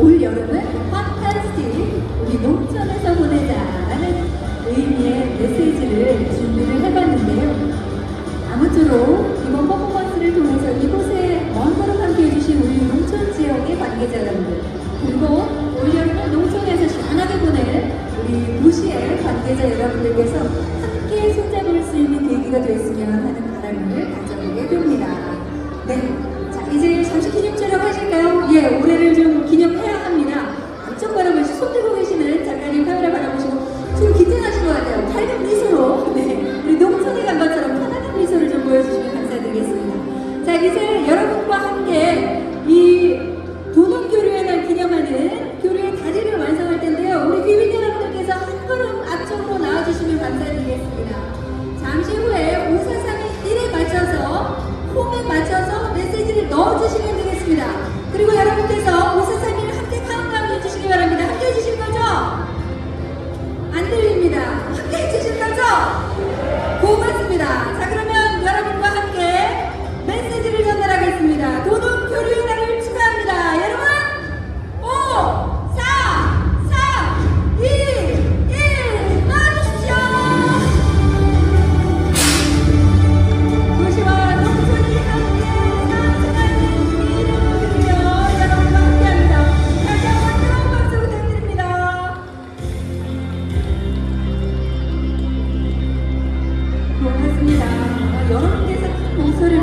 올 여름은 판타스틱 우리 농촌에서 보내자라는 의미의 메시지를 준비를 해봤는데요. 아무쪼록 이번 퍼포먼스를 통해서 이곳에 먼 걸음 함께 해 주신 우리 농촌 지역의 관계자 여러분들 그리고 올 여름은 농촌에서 시원하게 보낼 우리 도시의 관계자 여러분들께서 함께 손잡을 수 있는 계기가 됐으면 하는 바람을 가져보게 됩니다. 네, 자 이제 잠시 기념 촬영 하실까요? 예, 올해를 좀 기념 긴장하시고야 돼요. 밝은 미소로. 네. 우리 농촌에 간 것처럼 편안한 미소를 좀 보여주시면 감사드리겠습니다. 자, 이제 여러분과 함께 이 도농 교류회를 기념하는 교류의 다리를 완성할 텐데요. 우리 귀빈 여러분들께서 한 걸음 앞쪽으로 나와주시면 감사드리겠습니다. 여러분들